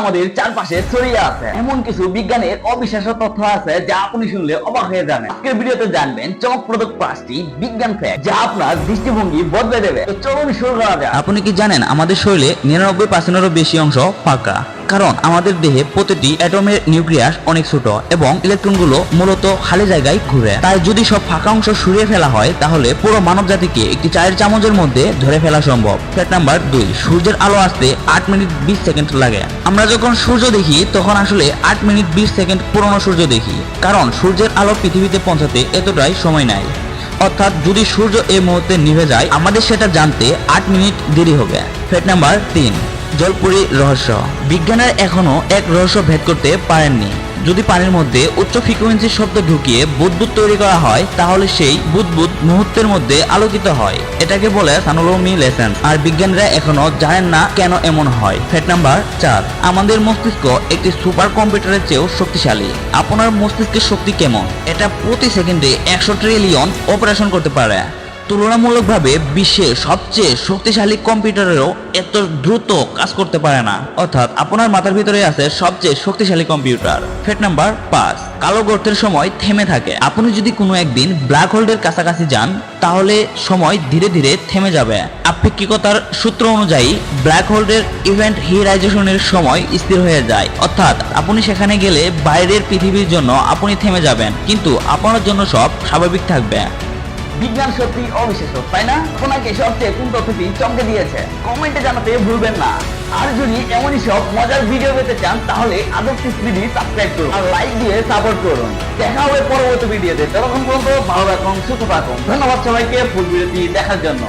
আমাদের চারপাশে ছড়িয়ে আছে। এমন কিছু বিজ্ঞানের অবিশ্বাস্য তথ্য আছে যা আপনি শুনলে অবাক হয়ে যাবেন। আজকের ভিডিওতে জানবেন চমকপ্রদ পাঁচটি বিজ্ঞান ফ্যাক্ট যা আপনার দৃষ্টিভঙ্গি বদলে দেবে। তো চলুন শুরু করা যাক। আপনি কি জানেন আমাদের শরীরে নিরানব্বই পার্সেন্টেরও বেশি অংশ ফাঁকা? কারণ আমাদের দেহে প্রতিটি অ্যাটমের নিউক্লিয়াস অনেক ছোট এবং ইলেকট্রনগুলো মূলত খালি জায়গায় ঘুরে। তাই যদি সব ফাঁকা অংশ সরিয়ে ফেলা হয়, তাহলে পুরো মানব জাতিকে একটি চায়ের চামচের মধ্যে ধরে ফেলা সম্ভব। ফ্যাক্ট নাম্বার দুই, সূর্যের আলো আসতে আট মিনিট বিশ সেকেন্ড লাগে। আমরা যখন সূর্য দেখি, তখন আসলে আট মিনিট বিশ সেকেন্ড পুরনো সূর্য দেখি, কারণ সূর্যের আলো পৃথিবীতে পৌঁছাতে এতটাই সময় নেয়। অর্থাৎ যদি সূর্য এই মুহূর্তে নিভে যায়, আমাদের সেটা জানতে আট মিনিট দেরি হবে। ফ্যাক্ট নাম্বার তিন জলপুরি রহস্য। বিজ্ঞানের এখনও এক রহস্য ভেদ করতে পারেননি। যদি পানির মধ্যে উচ্চ ফ্রিকোয়েন্সির শব্দ ঢুকিয়ে বুদবুদ তৈরি করা হয়, তাহলে সেই বুদবুদ মুহূর্তের মধ্যে আলোকিত হয়। এটাকে বলে সানোলোমিলেশন আর বিজ্ঞানীরা এখনও জানেন না কেন এমন হয়। ফ্যাক্ট নাম্বার চার। আমাদের মস্তিষ্ক একটি সুপার কম্পিউটারের চেয়েও শক্তিশালী। আপনার মস্তিষ্কের শক্তি কেমন? এটা প্রতি সেকেন্ডে একশো ট্রিলিয়ন অপারেশন করতে পারে। তুলনামূলকভাবে বিশ্বের সবচেয়ে শক্তিশালী কম্পিউটারেরও এত দ্রুত কাজ করতে পারে না। অর্থাৎ আপনার মাথার ভিতরে আছে সবচেয়ে শক্তিশালী কম্পিউটার। ফ্যাক্ট নাম্বার পাঁচ, কালো গর্তের সময় থেমে থাকে। আপনি যদি কোনো একদিন ব্ল্যাক হোল্ডের কাছাকাছি যান, তাহলে সময় ধীরে ধীরে থেমে যাবে। আপেক্ষিকতার সূত্র অনুযায়ী, ব্ল্যাক হোল্ডের ইভেন্ট হিরাইজেশনের সময় স্থির হয়ে যায়। অর্থাৎ আপনি সেখানে গেলে বাইরের পৃথিবীর জন্য আপনি থেমে যাবেন, কিন্তু আপনার জন্য সব স্বাভাবিক থাকবে। বিজ্ঞান সত্যি অবিশ্বাস্য, তাই না? আপনাকে সবচেয়ে কোন তথ্যটি চমকে দিয়েছে কমেন্টে জানাতে ভুলবেন না। আর যদি এমনই সব মজার ভিডিও পেতে চান, তাহলে আদর্শ টিভি সাবস্ক্রাইব করুন আর লাইক দিয়ে সাপোর্ট করুন। দেখা হবে পরবর্তী ভিডিওতে ততক্ষণ পর্যন্ত ভালো রাখুন সুস্থ থাকুন। ধন্যবাদ সবাইকে ফুল ভিডিওটি দেখার জন্য।